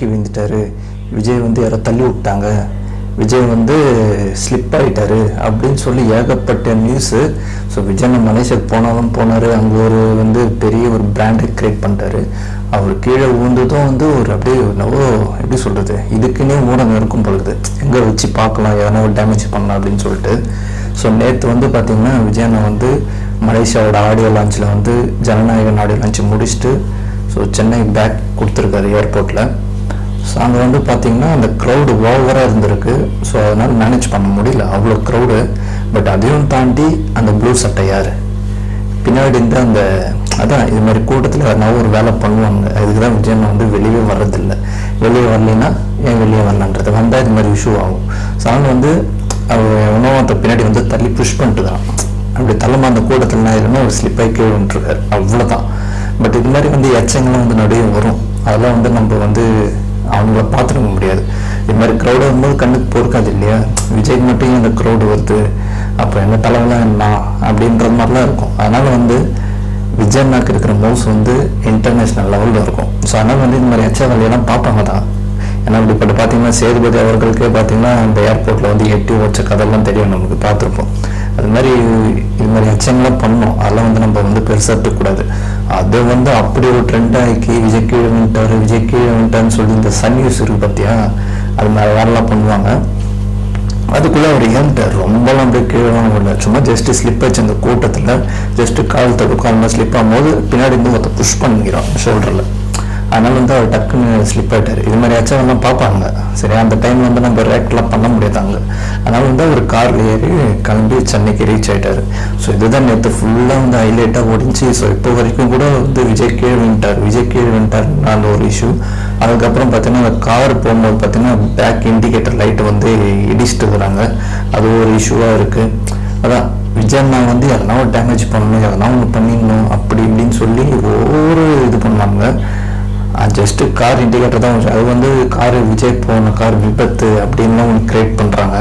வழுக்கி விழுந்துட்டாரு. விஜய் வந்து யாரோ தள்ளி விட்டாங்க. விஜய் வந்து ஸ்லிப் ஆகிட்டாரு அப்படின்னு சொல்லி ஏகப்பட்ட நியூஸு ஸோ விஜய் நம்ம மலேசியாவுக்கு போனாலும் போனார். அங்கே ஒரு வந்து பெரிய ஒரு பிராண்டை கிரியேட் பண்ணிட்டாரு. அவர் கீழே விழுந்ததும் வந்து ஒரு அப்படியே என்னவோ எப்படி சொல்கிறது இதுக்குன்னே ஊடகம் இருக்கும் பொழுது எங்கே வச்சு பார்க்கலாம் எதனா ஒரு டேமேஜ் பண்ணலாம் அப்படின்னு சொல்லிட்டு. ஸோ நேற்று வந்து பார்த்திங்கன்னா விஜயனை வந்து மலேசியாவோட ஆடியோ லான்ச்சில் வந்து ஜனநாயக ஆடியோ லான்ச் முடிச்சுட்டு ஸோ சென்னை பேக் கொடுத்துருக்காரு ஏர்போர்ட்டில் ஸோ அங்கே வந்து பார்த்தீங்கன்னா அந்த க்ரௌடு ஓவராக இருந்திருக்கு. ஸோ அதனால் மேனேஜ் பண்ண முடியல. அவ்வளோ க்ரௌடு பட் அதையும் தாண்டி அந்த ப்ளூ சட்டை யார்? பின்னாடி இருந்து அந்த அதான் இது மாதிரி கூட்டத்தில் நான் ஒரு வேலை பண்ணுவாங்க. அதுக்கு தான் விஜயன் வந்து வெளியே வர்றதில்லை. வெளியே வரலைன்னா ஏன் வெளியே வரலான்றது? வந்தால் இது மாதிரி இஷ்யூ ஆகும். ஸோ அவங்க வந்து அவர் உணவத்தை பின்னாடி வந்து தள்ளி புஷ் பண்ணிட்டு தான். அப்படி தள்ளமா அந்த கூட்டத்தில் நான் இருந்தால் ஒரு ஸ்லிப்பாகி கீழே விட்டுருக்காரு அவ்வளோதான் பட் இது மாதிரி வந்து எச்சங்களும் வந்து நடுவே வரும். அதெல்லாம் வந்து நம்ம வந்து அவங்கள பார்த்துருக்க முடியாது. இது மாதிரி க்ரௌடு வரும்போது கண்ணுக்கு பொறுக்காது இல்லையா? விஜய்க்கு மட்டும் அந்த இந்த க்ரௌடு வருது? அப்போ என்ன தலைவலாம் என்ன? அப்படின்ற மாதிரிலாம் இருக்கும். அதனால வந்து விஜய் அண்ணாக்கு இருக்கிற மூவ்ஸ் வந்து இன்டர்நேஷ்னல் லெவலில் இருக்கும். ஸோ அதனால் வந்து இந்த மாதிரி எச்சா வேலையெல்லாம் பார்ப்பாங்க தான். ஏன்னா இப்படி பார்த்தீங்கன்னா சேதுபதி அவர்களுக்கே பார்த்தீங்கன்னா இந்த ஏர்போர்ட்டில் வந்து எட்டி வச்ச கதையெல்லாம் தெரியும் நமக்கு பார்த்துருப்போம். அது மாதிரி இது மாதிரி அச்சங்கள்லாம் பண்ணோம் அதெல்லாம் வந்து நம்ம வந்து பெருசாக இருக்கக்கூடாது அது வந்து அப்படி ஒரு ட்ரெண்ட் ஆகி விஜய் கீழே வந்துட்டாரு விஜய் கீழே வந்துட்டான்னு சொல்லி இந்த சன் நியூஸ் இருக்கு பார்த்தியா அது மாதிரி வேறெல்லாம் பண்ணுவாங்க. அதுக்குள்ளே அவர் ஏன்ட்டார் ரொம்பலாம் அப்படியே கீழே இல்லை சும்மா ஜஸ்ட் ஸ்லிப் ஆச்சு அந்த கூட்டத்தில் ஜஸ்ட் கால் தடுக்கும் அந்த மாதிரி ஸ்லிப் ஆகும்போது பின்னாடி இருந்து ஒருத்த புஷ் பண்ணிக்கிறான் ஷோல்டரில் அதனால வந்து அவர் டக்குன்னு ஸ்லிப் ஆகிட்டார் இது மாதிரி எல்லாம் பார்ப்பாங்க. சரி அந்த டைம்ல வந்து நம்ம ரேக்ட்லாம் பண்ண முடியாதாங்க. அதனால் அதனால வந்து அவர் கார்ல ஏறி கிளம்பி சென்னைக்கு ரீச் ஆயிட்டாரு. ஸோ இதுதான் நேற்று ஃபுல்லாக வந்து ஹைலைட்டாக ஓடிச்சு ஸோ இப்போ வரைக்கும் கூட வந்து விஜய் கீழே வின்ட்டார் விஜய் கீழே வின்ட்டார் அந்த ஒரு இஷ்யூ அதுக்கப்புறம் பார்த்தீங்கன்னா அந்த கார் போகும்போது பார்த்தீங்கன்னா பேக் இண்டிகேட்டர் லைட் வந்து இடிச்சிட்டு வராங்க அது ஒரு இஷ்யூவாக இருக்கு. அதான் விஜய் வந்து எதனா ஒரு டேமேஜ் பண்ணணும் எதனா ஒன்று பண்ணிடணும் அப்படி இப்படின்னு சொல்லி ஒவ்வொரு இது பண்ணாங்க. ஜஸ்ட்டு கார் இண்டிகேட்டர் தான் அது வந்து கார் விஜய் போன கார் விபத்து அப்படின்னு ஒன்று கிரியேட் பண்ணுறாங்க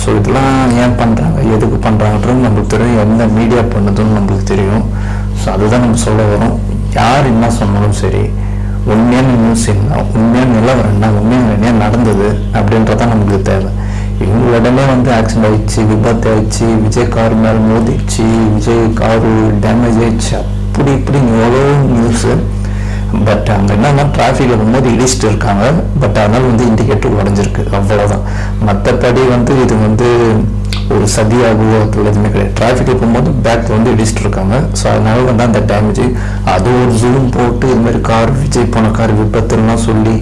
ஸோ இதெல்லாம் ஏன் பண்ணுறாங்க எதுக்கு பண்ணுறாங்கன்றது நம்மளுக்கு தெரியும். எந்த மீடியா பண்ணுதுன்னு நம்மளுக்கு தெரியும். ஸோ அதுதான் நம்ம சொல்ல வரோம். யார் என்ன சொன்னாலும் சரி உண்மையான நியூஸ் என்ன உண்மையான நிலவரம் என்ன உண்மையான என்ன நடந்தது அப்படின்றதான் நம்மளுக்கு தேவை. இவங்க உடனே வந்து ஆக்சிடென்ட் ஆயிடுச்சு விபத்து ஆயிடுச்சு விஜய் கார் மேலே மோதிடுச்சு விஜய் காரு டேமேஜ் ஆயிடுச்சு. அப்படி இப்படி எவ்வளோ நியூஸு பட் அங்கே என்னன்னா டிராஃபிக்கில் போகும்போது இடிச்சிட்டு இருக்காங்க. பட் அதனால் வந்து இண்டிகேட்டர் உடஞ்சிருக்கு. அவ்வளோதான் மற்றபடி வந்து இது வந்து ஒரு சதியாகவோ அது எதுவுமே கிடையாது. டிராஃபிக்கில் போகும்போது பேக் வந்து இடிச்சிட்டு இருக்காங்க. ஸோ அதனால வந்து அந்த டேமேஜ் அது ஒரு ஜூம் போட்டு இது மாதிரி கார் விஜய் போன கார் விபத்துலாம் சொல்லி